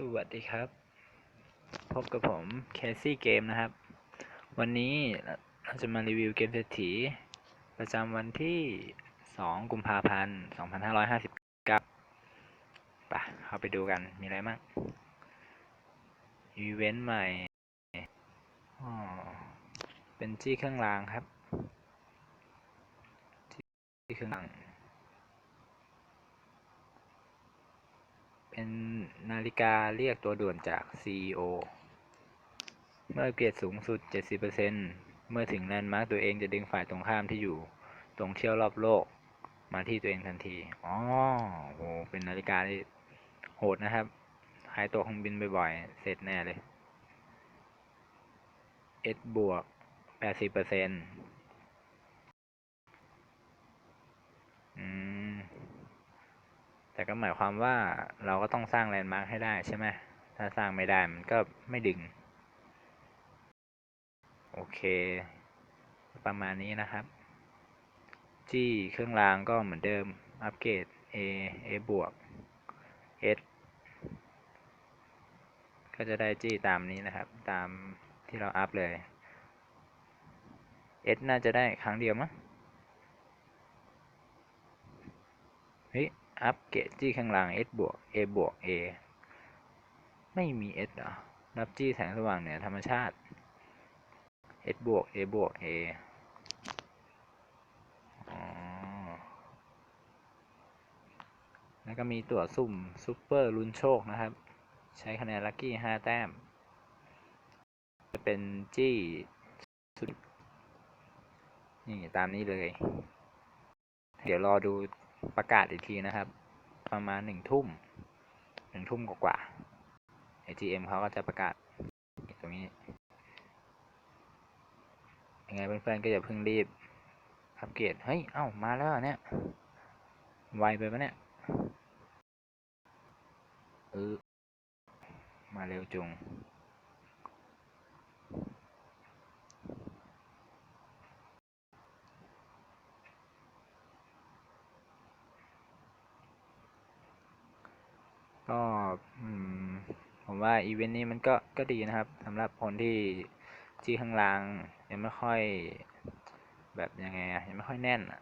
สวัสดีครับ พบกับผมแคสซี่เกมนะครับ วันนี้เราจะมารีวิวเกมเศรษฐี ประจำวันที่ 2 กุมภาพันธ์ 2559ไปเข้าไปดูกันมีอะไรบ้างอีเวนต์ใหม่อ๋อเป็นจี้เครื่องรางครับ จี้เครื่องราง เป็นนาฬิกาเรียกตัวด่วนจาก CEO เมื่อเกรดสูงสุด 70%เมื่อถึงแลนด์มาร์กตัวเองจะดึงฝ่ายตรงข้ามที่อยู่ตรงเที่ยวรอบโลก มาที่ตัวเองทันที อ๋อโห เป็นนาฬิกาที่โหดนะครับหายตัวเครื่องบินบ่อยๆ เสร็จแน่เลย S บวก 80%อืม แต่ก็หมายความว่าเราก็ต้องสร้างแลนด์มาร์คให้ได้ใช่ไหมถ้าสร้างไม่ได้มันก็ไม่ดึง โอเค ประมาณนี้นะครับจี้เครื่องรางก็เหมือนเดิม อัปเกรด A A บวก S ก็จะได้จี้ตามนี้นะครับ ตามที่เราอัพเลย S น่าจะได้ครั้งเดียวมั้งเฮ้ย อัพเกรดจี้ข้างล่าง S บวก A บวก A ไม่มี S เหรอรับจี้แสงสว่างเหนือธรรมชาติ S บวก A บวก A อ๋อแล้วก็มีตัวสุ่มซูเปอร์ลุ้นโชคนะครับ ใช้คะแนนลัคกี้ห้าแต้ม จะเป็นจี้สุดนี่ ตามนี้เลย เดี๋ยวรอดู ประกาศอีกทีนะครับ ประมาณหนึ่งทุ่มหนึ่งทุ่มกว่าๆ AGM เขาก็จะประกาศตรงนี้ยังไงเพื่อนๆก็อย่าเพิ่งรีบอัปเกรดเฮ้ย เอ้า มาแล้วเหรอเนี่ย ไวไปปะเนี่ยเออมาเร็วจุง ก็ผมว่าอีเวนต์นี้มันก็ก็ดีนะครับสำหรับคนที่จี้ข้างล่างยังไม่ค่อยแบบยังไงอะยังไม่ค่อยแน่นอะ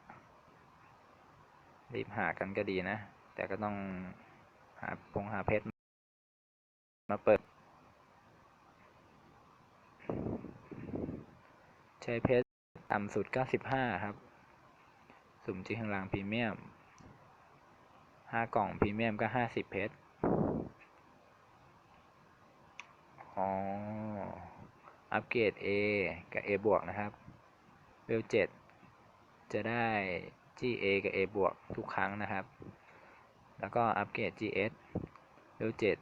รีบหากันก็ดีนะ แต่ก็ต้องหาพงหาเพชรมาเปิด ใช้เพชรต่ำสุด 95 ครับ สุ่มจี้ข้างล่างพรีเมียมห้ากล่องพรีเมียมก็ 50 เพชร อ๋อ อัปเกรด A กับ A บวกนะครับเวลเจ็ดจะได้ GA กับ A บวกทุกครั้งนะครับ แล้วก็อัปเกรด GS เวลเจ็ด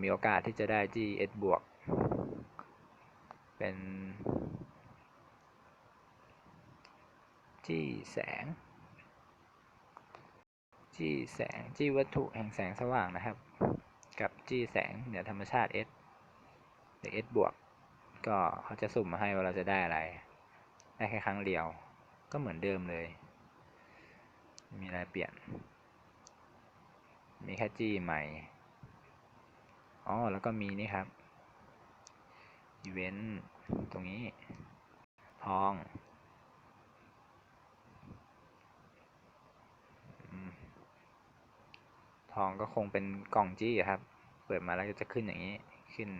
มีโอกาสที่จะได้ GS บวก เป็นจี้แสง จี้แสง จี้วัตถุแห่งแสงสว่างนะครับ กับจี้แสงเหนือธรรมชาติ S หรือ S บวก ก็เขาจะสุ่มมาให้ว่าเราจะได้อะไร ได้แค่ครั้งเดียว ก็เหมือนเดิมเลยไม่มีอะไรเปลี่ยน มีแค่จี้ใหม่ อ๋อ แล้วก็มีนี่ครับ อีเวนต์ตรงนี้ทองทองก็คงเป็นกล่องจี้ครับ ปิดมาแล้วก็จะขึ้นอย่างนี้ ขึ้น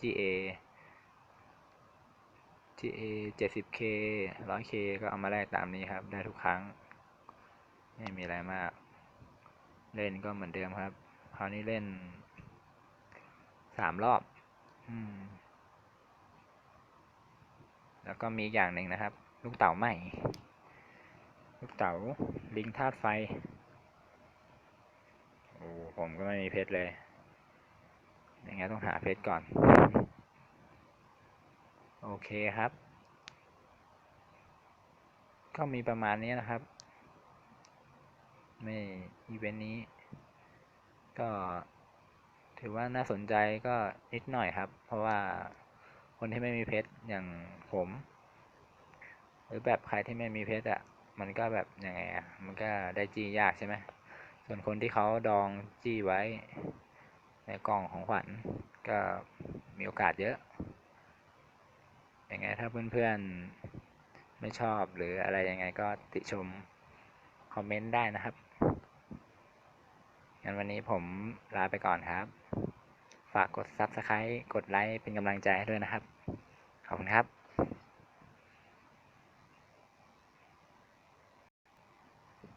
GA GA 70K 100K ก็เอามาแลกตามนี้ครับ ได้ทุกครั้ง ไม่มีอะไรมาก เล่นก็เหมือนเดิมครับ คราวนี้เล่นสามรอบอแล้วก็มีอย่างหนึ่งนะครับ ลูกเต๋าใหม่ ลูกเต๋าลิงธาตุไฟ โอ้ผมก็ไม่มีเพชรเลย ยังไงต้องหาเพชรก่อน โอเคครับ ก็มีประมาณนี้นะครับไม่อีเวนต์นี้ ก็ถือว่าน่าสนใจก็นิดหน่อยครับ เพราะว่าคนที่ไม่มีเพชรอย่างผม หรือแบบใครที่ไม่มีเพชรอะ่ะมันก็แบบยังไงอะ่ะมันก็ได้จี้ยากใช่ไหมส่วนคนที่เขาดองจี้ไว้ ในกล่องของขวัญก็มีโอกาสเยอะ ยังไงถ้าเพื่อนๆไม่ชอบหรืออะไรยังไงก็ติชมคอมเมนต์ได้นะครับงั้นวันนี้ผมลาไปก่อนครับ ฝากกด Subscribe กดไลค์เป็นกำลังใจให้ด้วยนะครับ ขอบคุณครับ